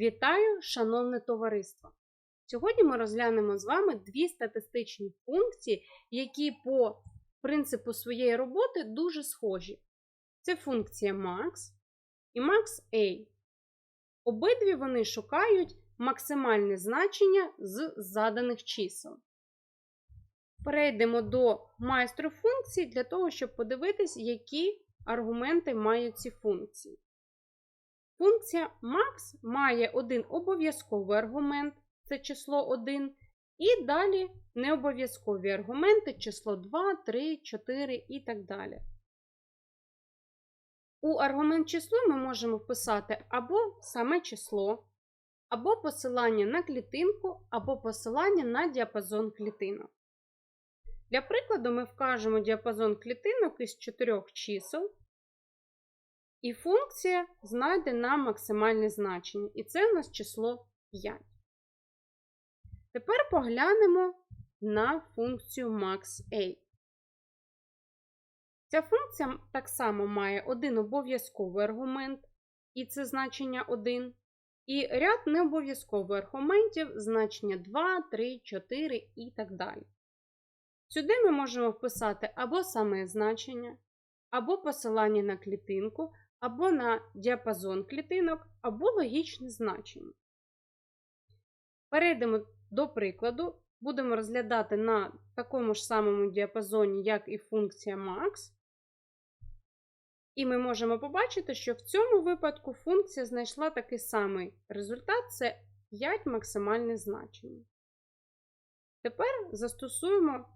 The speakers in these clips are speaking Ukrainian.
Вітаю, шановне товариство! Сьогодні ми розглянемо з вами дві статистичні функції, які по принципу своєї роботи дуже схожі. Це функція max і max-a. Обидві вони шукають максимальне значення з заданих чисел. Перейдемо до майстру функцій для того, щоб подивитись, які аргументи мають ці функції. Функція max має один обов'язковий аргумент, це число 1, і далі необов'язкові аргументи число 2, 3, 4 і так далі. У аргумент число ми можемо вписати або саме число, або посилання на клітинку, або посилання на діапазон клітинок. Для прикладу, ми вкажемо діапазон клітинок із чотирьох чисел, і функція знайде нам максимальне значення. І це у нас число 5. Тепер поглянемо на функцію max_a. Ця функція так само має один обов'язковий аргумент, і це значення 1, і ряд необов'язкових аргументів, значення 2, 3, 4 і так далі. Сюди ми можемо вписати або саме значення, або посилання на клітинку, або на діапазон клітинок, або логічне значення. Перейдемо до прикладу, будемо розглядати на такому ж самому діапазоні, як і функція max. І ми можемо побачити, що в цьому випадку функція знайшла такий самий результат це 5 максимальне значення. Тепер застосуємо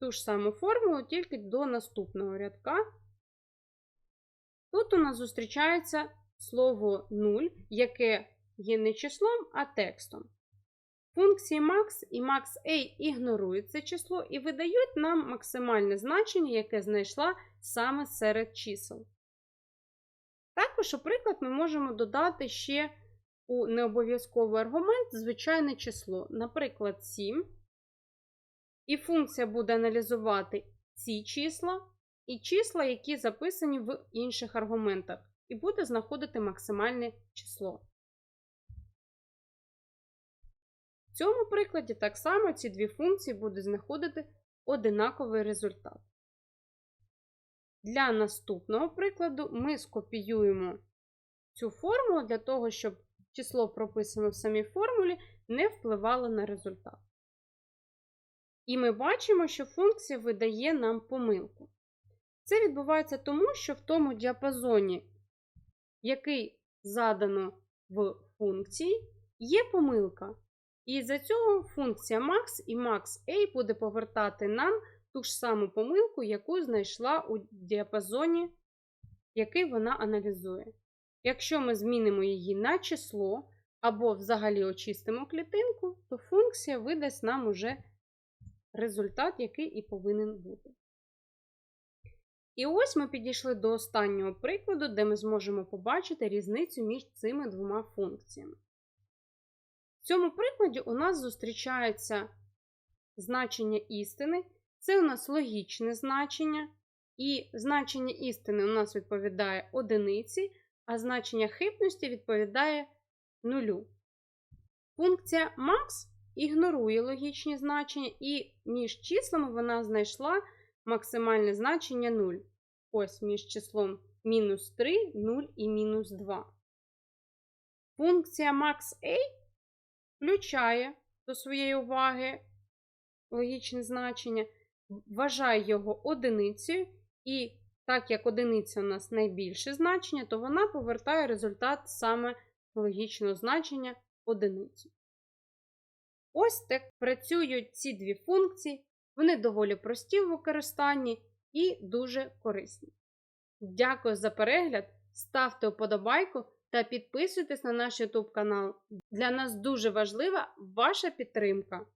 ту ж саму формулу тільки до наступного рядка. Тут у нас зустрічається слово 0, яке є не числом, а текстом. Функції max і max_a ігнорують це число і видають нам максимальне значення, яке знайшла саме серед чисел. Також, у приклад, ми можемо додати ще у необов'язковий аргумент звичайне число, наприклад, 7. І функція буде аналізувати ці числа і числа, які записані в інших аргументах, і буде знаходити максимальне число. В цьому прикладі так само ці дві функції будуть знаходити одинаковий результат. Для наступного прикладу ми скопіюємо цю формулу для того, щоб число, прописане в самій формулі, не впливало на результат. І ми бачимо, що функція видає нам помилку. Це відбувається тому, що в тому діапазоні, який задано в функції, є помилка. І за цього функція max і max_a буде повертати нам ту ж саму помилку, яку знайшла у діапазоні, який вона аналізує. Якщо ми змінимо її на число, або взагалі очистимо клітинку, то функція видасть нам уже результат, який і повинен бути. І ось ми підійшли до останнього прикладу, де ми зможемо побачити різницю між цими двома функціями. В цьому прикладі у нас зустрічається значення істини, це у нас логічне значення, і значення істини у нас відповідає одиниці, а значення хибності відповідає нулю. Функція max ігнорує логічні значення, і між числами вона знайшла максимальне значення 0. Ось між числом мінус 3, 0 і мінус 2. Функція max_a включає до своєї уваги логічне значення, вважає його одиницею, і так як одиниця у нас найбільше значення, то вона повертає результат саме логічного значення одиницю. Ось так працюють ці дві функції, вони доволі прості в використанні і дуже корисні. Дякую за перегляд, ставте вподобайку та підписуйтесь на наш YouTube канал. Для нас дуже важлива ваша підтримка.